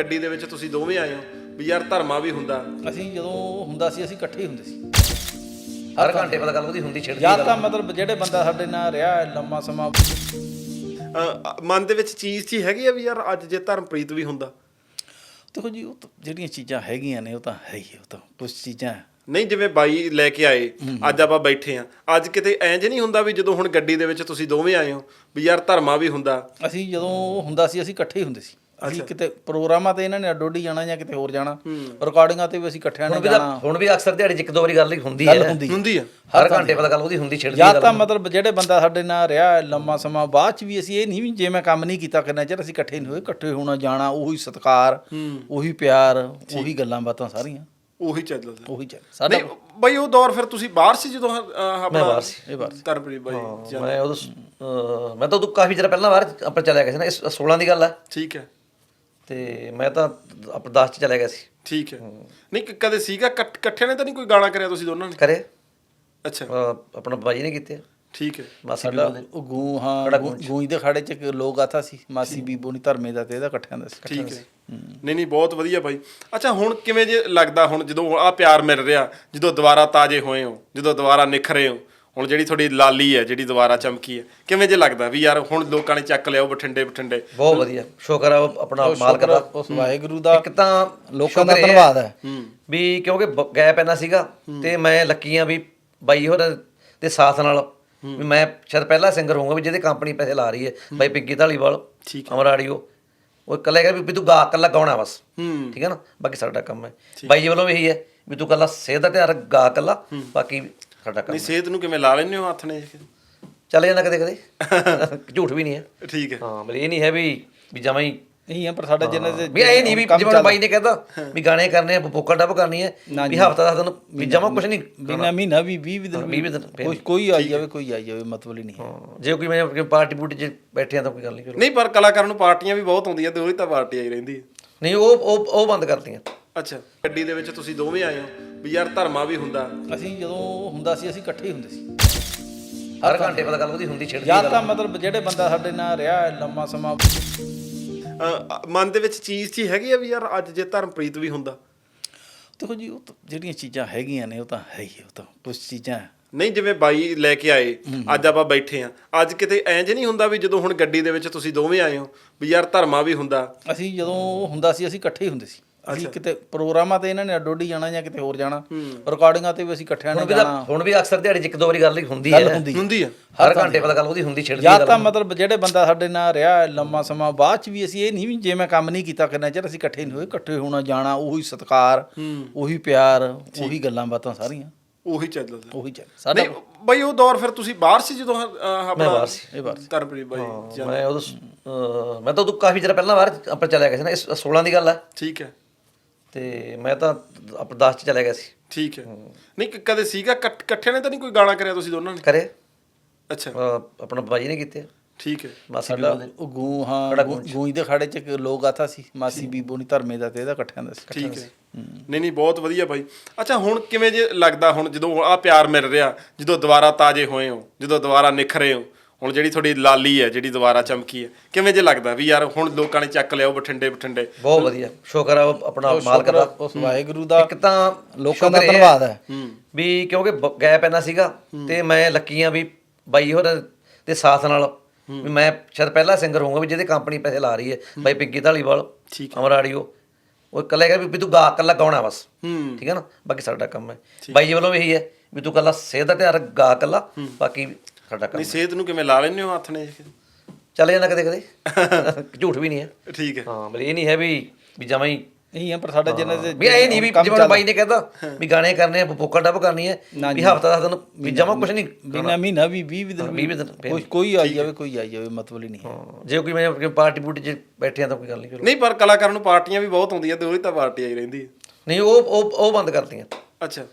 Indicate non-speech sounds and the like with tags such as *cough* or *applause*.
ਗੱਡੀ ਦੇ ਵਿੱਚ ਤੁਸੀਂ ਦੋਵੇਂ ਆਏ ਹੋ ਵੀ ਯਾਰ ਧਰਮਾ ਵੀ ਹੁੰਦਾ। ਅਸੀਂ ਜਦੋਂ ਹੁੰਦਾ ਸੀ ਅਸੀਂ ਇਕੱਠੇ ਹੀ ਹੁੰਦੇ ਸੀ। ਹਰ ਘੰਟੇ ਪਤਾ ਗੱਲ ਉਹਦੀ ਹੁੰਦੀ ਛਿੜਦੀ ਜਾਂ ਤਾਂ ਮਤਲਬ ਜਿਹੜੇ ਬੰਦਾ ਸਾਡੇ ਨਾਲ ਰਿਹਾ ਹੈ ਲੰਮਾ ਸਮਾਂ। ਮਨ ਦੇ ਵਿੱਚ ਚੀਜ਼ ਜੀ ਹੈਗੀ ਆ ਵੀ ਯਾਰ ਅੱਜ ਜੇ ਧਰਮਪ੍ਰੀਤ ਵੀ ਹੁੰਦਾ। ਦੇਖੋ ਜੀ ਉਹ ਤਾਂ ਜਿਹੜੀਆਂ ਚੀਜ਼ਾਂ ਹੈਗੀਆਂ ਨੇ ਉਹ ਤਾਂ ਹੈ ਹੀ ਉਹ ਤਾਂ ਕੁਝ ਚੀਜ਼ਾਂ। ਨਹੀਂ ਜਿਵੇਂ ਬਾਈ ਲੈ ਕੇ ਆਏ ਅੱਜ ਆਪਾਂ ਬੈਠੇ ਆ। ਅੱਜ ਕਿਤੇ ਐਂਜ ਨਹੀਂ ਹੁੰਦਾ ਵੀ ਜਦੋਂ ਹੁਣ ਗੱਡੀ ਦੇ ਵਿੱਚ ਤੁਸੀਂ ਦੋਵੇਂ ਆਏ ਹੋ ਵੀ ਯਾਰ ਧਰਮਾ ਵੀ ਹੁੰਦਾ। ਅਸੀਂ ਜਦੋਂ ਉਹ ਹੁੰਦਾ ਸੀ ਅਸੀਂ ਇਕੱਠੇ ਹੀ ਹੁੰਦੇ ਸੀ। ਅਸੀਂ ਕਿਤੇ ਪ੍ਰੋਗਰਾਮਾਂ ਤੇ ਇਹਨਾਂ ਨੇ ਅੱਡੋਡੀ ਜਾਣਾ ਜਾਂ ਕਿਤੇ ਹੋਰ ਜਾਣਾ। ਰਿਕਾਰਡਿੰਗਾਂ ਤੇ ਵੀ ਅਸੀਂ ਇਕੱਠਿਆਂ ਨੇ ਹੁਣ ਵੀ ਤਾਂ ਜਾਣਾ। ਹੁਣ ਵੀ ਅਕਸਰ ਦਿਹਾੜੀ 'ਚ ਇੱਕ ਦੋ ਵਾਰੀ ਗੱਲ ਹੀ ਹੁੰਦੀ ਹੈ। ਹੁੰਦੀ ਹੁੰਦੀ ਆ ਹਰ ਘੰਟੇ ਪਤਾ ਗੱਲ ਉਹਦੀ ਹੁੰਦੀ ਛਿੜਦੀ ਜਾਂ ਤਾਂ ਮਤਲਬ ਜਿਹੜੇ ਬੰਦਾ ਸਾਡੇ ਨਾਲ ਰਿਹਾ ਹੈ ਲੰਮਾ ਸਮਾਂ ਬਾਅਦ ਚ ਵੀ ਅਸੀਂ ਇਹ ਨਹੀਂ ਵੀ ਜੇ ਮੈਂ ਕੰਮ ਨਹੀਂ ਕੀਤਾ ਕਰਨਾ ਚਿਰ ਅਸੀਂ ਇਕੱਠੇ ਨਹੀਂ ਹੋਏ ਇਕੱਠੇ ਹੋਣਾ ਜਾਣਾ ਉਹੀ ਸਤਿਕਾਰ ਉਹੀ ਪਿਆਰ ਉਹੀ ਗੱਲਾਂ ਬਾਤਾਂ ਸਾਰੀਆਂ। ਉਹੀ ਚੱਲਦਾ ਉਹੀ ਚੱਲ ਸਾਡਾ ਨਹੀਂ ਬਾਈ ਉਹ ਦੌਰ ਫਿਰ ਤੁਸੀਂ ਬਾਹਰ ਸੀ ਜਦੋਂ ਅਹ, ਆਪਣਾ ਬਾਹਰ ਸੀ। ਇਹ ਬਾਤ ਧਰਮਪ੍ਰੀਤ ਬਾਈ ਮੈਂ ਉਦੋਂ ਸ- ਅਹ ਮੈਂ ਤਾਂ ਉਦੋਂ ਕਾਫੀ ਚਿਰ ਪਹਿਲਾਂ ਬਾਹਰ ਆਪਾਂ ਚਲਿਆ ਗਿਆ ਸੀ ਨਾ ਇਸ 16 ਦੀ ਗੱਲ ਹੈ। ਠੀਕ ਹੈ। ਤੇ ਮੈਂ ਤਾਂ ਆਪਣਾ 10 ਚ ਚਲਿਆ ਗਿਆ ਸੀ। ਠੀਕ ਹੈ। ਨਹੀਂ ਕ- ਕਦੇ ਸੀਗਾ? ਇਕੱਠ- ਇਕੱਠਿਆਂ ਨੇ ਤਾਂ ਨਹੀਂ ਕੋਈ ਗਾਣਾ ਕਰਿਆ ਤੁਸੀਂ ਦੋਨਾਂ ਨੇ? ਕਰੇ। ਅੱਛਾ। ਅਹ ਆਪਣਾ ਬਾਜੀ ਨੇ ਕੀਤੇ ਠੀਕ ਹੈ। ਮਾਸੀ ਸਾਡਾ ਬੀਬੋ ਦੇ। ਉਹ ਗੂੰ ਹਾਂ ਗੂੰ- ਗੂੰਜ ਦੇ ਖਾੜੇ ਚ ਇੱਕ ਲੋਕ ਆਤਾ ਸੀ ਮਾਸੀ ਬੀਬੋ ਨਹੀਂ ਧਰਮੇ ਦਾ ਤੇ ਇਹਦਾ ਇਕੱਠਿਆਂ ਦਾ ਸੀ। ਠੀਕ ਹੈ। ਨਹੀਂ ਨਹੀਂ ਬਹੁਤ ਵਧੀਆ ਬਾਈ ਅੱਛਾ ਹੁਣ ਕਿਵੇਂ ਜੇ ਲੱਗਦਾ ਹੁਣ ਜਦੋਂ ਆ ਪਿਆਰ ਮਿਲ ਰਿਹਾ ਜਦੋਂ ਦੁਬਾਰਾ ਤਾਜੇ ਹੋਏ ਹੋ ਜਦੋਂ ਦੁਬਾਰਾ ਨਿਖਰੇ ਹੋ ਹੁਣ ਜਿਹੜੀ ਤੁਹਾਡੀ ਲਾਲੀ ਹੈ ਜਿਹੜੀ ਦੁਬਾਰਾ ਚਮਕੀ ਹੈ ਕਿਵੇਂ ਜੇ ਲੱਗਦਾ ਵੀ ਯਾਰ ਹੁਣ ਲੋਕਾਂ ਨੇ ਚੱਕ ਲਿਆ ਉਹ ਬਠਿੰਡੇ ਬਠਿੰਡੇ? ਬਹੁਤ ਵਧੀਆ। ਸ਼ੁਕਰ ਆ ਆਪਣਾ ਮਾਲਕ ਦਾ। ਉਸ ਵਾਹਿਗੁਰੂ ਦਾ। ਇੱਕ ਤਾਂ ਲੋਕਾਂ ਦਾ ਧੰਨਵਾਦ ਹੈ ਵੀ ਕਿਉਂਕਿ ਗੈਪ ਇੰਨਾ ਸੀਗਾ ਤੇ ਮੈਂ ਲੱਕੀ ਆ ਵੀ ਬਾਈ ਹੋਰ ਦੇ ਸਾਥ ਨਾਲ ਵੀ ਮੈਂ ਸ਼ਾਇਦ ਪਹਿਲਾ ਸਿੰਗਰ ਹੋਊਗਾ ਵੀ ਜਿਹਦੇ ਕੰਪਨੀ ਪੈਸੇ ਲਾ ਰਹੀ ਹੈ। ਬਾਈ ਪਿੱਗੀ ਢਾਲੀਵਾਲ ਠੀਕ ਅਮਰ ਆਡੀਓ ਉਹ ਇਕੱਲਾ ਕਹਿੰਦਾ ਵੀ ਤੂੰ ਗਾ ਇਕੱਲਾ ਗਾਉਣਾ ਬਸ। ਠੀਕ ਹੈ ਨਾ? ਬਾਕੀ ਸਾਡਾ ਕੰਮ ਹੈ। ਬਾਈ ਜੀ ਵੱਲੋਂ ਵੀ ਇਹੀ ਹੈ ਵੀ ਤੂੰ ਇਕੱਲਾ ਸਿਹਤ ਦਾ ਧਿਆਨ ਗਾ ਇਕੱਲਾ। ਬਾਕੀ ਸਾਡਾ ਕੰਮ ਨਹੀਂ ਸਿਹਤ ਨੂੰ ਕਿਵੇਂ ਲਾ ਲੈਂਦੇ ਹੋ ਹੱਥ ਨੇ? ਚੱਲ ਜਾਂਦਾ ਕਦੇ ਕਦੇ। ਝੂਠ ਵੀ ਨਹੀਂ ਹੈ। ਠੀਕ ਹੈ। ਹਾਂ ਬਲੇ ਇਹ ਨਹੀਂ ਹੈ ਵੀ ਵੀ ਜਮਾਂ ਹੀ ਨਹੀਂ ਆ ਪਰ ਸਾਡਾ ਜਿੰਨੇ ਦੇ ਵੀ ਇਹ ਨਹੀਂ ਵੀ ਜਿਵੇਂ ਬਾਈ ਨੇ ਕਹਿੰਦਾ ਵੀ ਗਾਣੇ ਕਰਨੇ ਆ ਪੋਕਾ ਡੱਬ ਕਰਨੀ ਹੈ ਵੀ ਹਫਤਾ ਦਸ ਦਿਨ ਵੀ ਜਮਾ ਕੁਝ ਨਹੀਂ ਬਿਨਾ ਮਹੀਨਾ ਵੀ 20 ਦਿਨ ਵੀਹ ਵੀਹ ਦਿਨ ਫਿਰ ਕੋਈ ਕੋਈ ਆਈ ਜਾਵੇ ਕੋਈ ਆਈ ਜਾਵੇ ਮਤਲਬ ਹੀ ਨਹੀਂ ਹੈ। ਜੇ ਕੋਈ ਮੈਂ ਪਾਰਟੀ ਪੂਟੀ 'ਚ ਬੈਠੇ ਆ ਤਾਂ ਕੋਈ ਗੱਲ ਨਹੀਂ ਚਲੋ। ਨਹੀਂ ਪਰ ਕਲਾਕਾਰਾਂ ਨੂੰ ਪਾਰਟੀਆਂ ਵੀ ਬਹੁਤ ਆਉਂਦੀਆਂ ਤੇ ਉਹੀ ਤਾਂ ਪਾਰਟੀ ਆਈ ਰਹਿੰਦੀ ਹੈ। ਨਹੀਂ ਉਹ ਉਹ ਉਹ ਬੰਦ ਕਰਤੀਆਂ। ਅੱਛਾ। ਗੱਡੀ ਦੇ ਵਿੱਚ ਤੁਸੀਂ ਦੋਵੇਂ ਆਏ ਹੋ। ਵੀ ਯਾਰ ਧਰਮਾ ਵੀ ਹੁੰਦਾ। ਅਸੀਂ ਜਦੋਂ ਹੁੰਦਾ ਸੀ ਅਸੀਂ ਇਕੱਠੇ ਹੀ ਹੁੰਦੇ ਸੀ। ਹਰ ਘੰਟੇ ਪਤਾ ਗੱਲ ਉਹਦੀ ਹੁੰਦੀ ਛਿੜਦੀ ਜਾਂ ਤਾਂ ਮਤਲਬ ਜਿਹੜੇ ਬੰਦਾ ਸਾਡੇ ਨਾਲ ਰਿਹਾ ਹੈ ਲੰਮਾ ਸਮਾਂ ਮਨ ਦੇ ਵਿੱਚ ਚੀਜ਼ ਜੀ ਹੈਗੀ ਆ ਵੀ ਯਾਰ ਅੱਜ ਜੇ ਧਰਮਪ੍ਰੀਤ ਵੀ ਹੁੰਦਾ। ਦੇਖੋ ਜੀ ਉਹ ਜਿਹੜੀਆਂ ਚੀਜ਼ਾਂ ਹੈਗੀਆਂ ਨੇ ਉਹ ਤਾਂ ਹੈ ਹੀ ਹੈ, ਉਹ ਤਾਂ ਕੁਝ ਚੀਜ਼ਾਂ। ਨਹੀਂ ਜਿਵੇਂ ਬਾਈ ਲੈ ਕੇ ਆਏ ਅੱਜ ਆਪਾਂ ਬੈਠੇ ਆ। ਅੱਜ ਕਿਤੇ ਐਂਜ ਨਹੀਂ ਹੁੰਦਾ ਵੀ ਜਦੋਂ ਹੁਣ ਗੱਡੀ ਦੇ ਵਿੱਚ ਤੁਸੀਂ ਦੋਵੇਂ ਆਏ ਹੋ ਵੀ ਯਾਰ ਧਰਮਾ ਵੀ ਹੁੰਦਾ। ਅਸੀਂ ਜਦੋਂ ਹੁੰਦਾ ਸੀ ਅਸੀਂ ਇਕੱਠੇ ਹੀ ਹੁੰਦੇ ਸੀ। ਅਸੀਂ ਕਿਤੇ ਪ੍ਰੋਗਰਾਮਾਂ ਤੇ ਇਹਨਾਂ ਨੇ ਅੱਡੋਡੀ ਜਾਣਾ ਜਾਂ ਕਿਤੇ ਹੋਰ ਜਾਣਾ। ਰਿਕਾਰਡਿੰਗਾਂ ਤੇ ਵੀ ਅਸੀਂ ਇਕੱਠਿਆਂ ਨੇ ਹੁਣ ਵੀ ਤਾਂ ਜਾਣਾ। ਹੁਣ ਵੀ ਅਕਸਰ ਦਿਹਾੜੀ 'ਚ ਇੱਕ ਦੋ ਵਾਰੀ ਗੱਲ ਹੀ ਹੁੰਦੀ ਗੱਲ ਹੈ। ਹੁੰਦੀ ਹੁੰਦੀ ਆ ਹਰ ਘੰਟੇ ਪਤਾ ਗੱਲ ਉਹਦੀ ਹੁੰਦੀ ਛਿੜਦੀ ਜਾਂ ਤਾਂ ਮਤਲਬ ਜਿਹੜੇ ਬੰਦਾ ਸਾਡੇ ਨਾਲ ਰਿਹਾ ਹੈ ਲੰਮਾ ਸਮਾਂ ਬਾਅਦ ਚ ਵੀ ਅਸੀਂ ਇਹ ਨਹੀਂ ਵੀ ਜੇ ਮੈਂ ਕੰਮ ਨਹੀਂ ਕੀਤਾ ਕਰਨਾ ਚਿਰ ਅਸੀਂ ਇਕੱਠੇ ਨਹੀਂ ਹੋਏ ਇਕੱਠੇ ਹੋਣਾ ਜਾਣਾ ਉਹੀ ਸਤਿਕਾਰ ਉਹੀ ਪਿਆਰ ਉਹੀ ਗੱਲਾਂ ਬਾਤਾਂ ਸਾਰੀਆਂ। ਉਹੀ ਚੱਲਦਾ ਉਹੀ ਚੱਲ ਸਾਡਾ ਨਹੀਂ ਬਾਈ ਉਹ ਦੌਰ ਫਿਰ ਤੁਸੀਂ ਬਾਹਰ ਸੀ ਜਦੋਂ ਅਹ, ਆਪਣਾ ਬਾਹਰ ਸੀ। ਇਹ ਬਾਰ ਧਰਮਪ੍ਰੀਤ ਬਾਈ ਮੈਂ ਉਦੋਂ ਸ- ਅਹ ਮੈਂ ਤਾਂ ਉਦੋਂ ਕਾਫੀ ਚਿਰ ਪਹਿਲਾਂ ਬਾਹਰ ਆਪਾਂ ਚਲਿਆ ਗਿਆ ਸੀ ਨਾ ਇਸ 16 ਦੀ ਗੱਲ ਹੈ। ਠੀਕ ਹੈ। ਤੇ ਮੈਂ ਤਾਂ 10 ਚ ਚਲਿਆ ਗਿਆ ਸੀ। ਠੀਕ ਹੈ। ਨਹੀਂ ਕ- ਕਦੇ ਸੀਗਾ? ਇਕੱਠ- ਇਕੱਠਿਆਂ ਨੇ ਤਾਂ ਨਹੀਂ ਕੋਈ ਗਾਣਾ ਕਰਿਆ ਤੁਸੀਂ ਦੋਨਾਂ ਨੇ? ਕਰੇ। ਅੱਛਾ। ਅਹ ਆਪਣਾ ਬਾਜੀ ਨੇ ਕੀਤੇ ਠੀਕ ਹੈ। ਮਾਸੀ ਸਾਡਾ ਉਹ ਗੂੰ ਹਾਂ ਗੂੰ- ਗੂੰਜ ਦੇ ਖਾੜੇ ਚ ਇੱਕ ਲੋਕ ਆਤਾ ਸੀ ਮਾਸੀ ਬੀਬੋ ਨਹੀਂ ਧਰਮੇ ਦਾ ਤੇ ਇਹਦਾ ਇਕੱਠਿਆਂ ਦਾ ਸੀ। ਠੀਕ ਹੈ। ਨਹੀਂ ਨਹੀਂ ਬਹੁਤ ਵਧੀਆ ਬਾਈ ਅੱਛਾ ਹੁਣ ਕਿਵੇਂ ਜੇ ਲੱਗਦਾ ਹੁਣ ਜਦੋਂ ਆ ਪਿਆਰ ਮਿਲ ਰਿਹਾ ਜਦੋਂ ਦੁਬਾਰਾ ਤਾਜੇ ਹੋਏ ਹੋ ਜਦੋਂ ਦੁਬਾਰਾ ਨਿਖਰੇ ਹੋ ਹੁਣ ਜਿਹੜੀ ਤੁਹਾਡੀ ਲਾਲੀ ਹੈ ਜਿਹੜੀ ਦੁਬਾਰਾ ਚਮਕੀ ਹੈ ਕਿਵੇਂ ਜੇ ਲੱਗਦਾ ਵੀ ਯਾਰ ਹੁਣ ਲੋਕਾਂ ਨੇ ਚੱਕ ਲਿਆ ਉਹ ਬਠਿੰਡੇ ਬਠਿੰਡੇ? ਬਹੁਤ ਵਧੀਆ। ਸ਼ੁਕਰ ਆ ਆਪਣਾ ਮਾਲਕ ਦਾ। ਉਸ ਵਾਹਿਗੁਰੂ ਦਾ ਇੱਕ ਤਾਂ ਲੋਕਾਂ ਦਾ ਧੰਨਵਾਦ ਹੈ ਵੀ ਕਿਉਂਕਿ ਗੈਪ ਇੰਨਾ ਸੀਗਾ ਤੇ ਮੈਂ ਲੱਕੀ ਆ ਵੀ ਬਾਈ ਹੋਰ ਦੇ ਸਾਥ ਨਾਲ ਵੀ ਮੈਂ ਸ਼ਾਇਦ ਪਹਿਲਾ ਸਿੰਗਰ ਹੋਊਗਾ ਵੀ ਜਿਹਦੇ ਕੰਪਨੀ ਪੈਸੇ ਲਾ ਰਹੀ ਹੈ। ਬਾਈ ਪਿੱਗੀ ਢਾਲੀਵਾਲ ਠੀਕ ਅਮਰ ਆਡੀਓ ਉਹ ਇਕੱਲਾ ਕਹਿੰਦਾ ਵੀ ਤੂੰ ਗਾ ਇਕੱਲਾ ਗਾਉਣਾ ਬਸ। ਠੀਕ ਹੈ ਨਾ? ਬਾਕੀ ਸਾਡਾ ਕੰਮ ਹੈ। ਬਾਈ ਜੀ ਵੱਲੋਂ ਵੀ ਇਹੀ ਹੈ ਵੀ ਤੂੰ ਇਕੱਲਾ ਸਿਹਤ ਦਾ ਧਿਆਨ ਰੱਖ ਗਾ ਇਕੱਲਾ। ਬਾਕੀ ਸਾਡਾ ਕੰਮ ਨਹੀਂ ਸਿਹਤ ਨੂੰ ਕਿਵੇਂ ਲਾ ਲੈਂਦੇ ਹੋ ਹੱਥ ਨੇ ਚੱਲ ਜਾਂਦਾ ਕਦੇ ਕਦੇ। *laughs* ਝੂਠ ਵੀ ਨਹੀਂ ਹੈ। ਠੀਕ ਹੈ। ਹਾਂ ਬਲੇ ਇਹ ਨਹੀਂ ਹੈ ਵੀ ਵੀ ਜਮਾਂ ਹੀ ਨਹੀਂ ਆ ਪਰ ਸਾਡਾ ਜਿੰਨੇ ਦੇ ਵੀ ਇਹ ਨਹੀਂ ਵੀ ਜਿਵੇਂ ਬਾਈ ਨੇ ਕਹਿੰਦਾ ਵੀ ਗਾਣੇ ਕਰਨੇ ਆ ਪੋਕਾ ਡੱਬ ਕਰਨੀ ਹੈ ਵੀ ਹਫਤਾ ਦਸ ਦਿਨ ਵੀ ਜਮਾ ਕੁਝ ਨਹੀਂ ਬਿਨਾ ਮਹੀਨਾ ਵੀ 20 ਦਿਨ ਵੀਹ ਦਿਨ ਫਿਰ। ਕੋਈ ਕੋਈ ਆਈ ਜਾਵੇ ਕੋਈ ਆਈ ਜਾਵੇ ਮਤਲਬ ਹੀ ਨਹੀਂ ਹੈ। ਜੇ ਕੋਈ ਮੈਂ ਪਾਰਟੀ ਪੂਟੀ 'ਚ ਬੈਠੇ ਆ ਤਾਂ ਕੋਈ ਗੱਲ ਨਹੀਂ ਚਲੋ ਨਹੀਂ ਪਰ ਕਲਾਕਾਰਾਂ ਨੂੰ ਪਾਰਟੀਆਂ ਵੀ ਬਹੁਤ ਆਉਂਦੀਆਂ ਤੇ ਉਹੀ ਤਾਂ ਪਾਰਟੀ ਆਈ ਰਹਿੰਦੀ ਹੈ। ਨਹੀਂ ਉਹ ਉਹ ਉਹ ਬੰਦ ਕਰਤੀਆਂ। ਅੱਛਾ।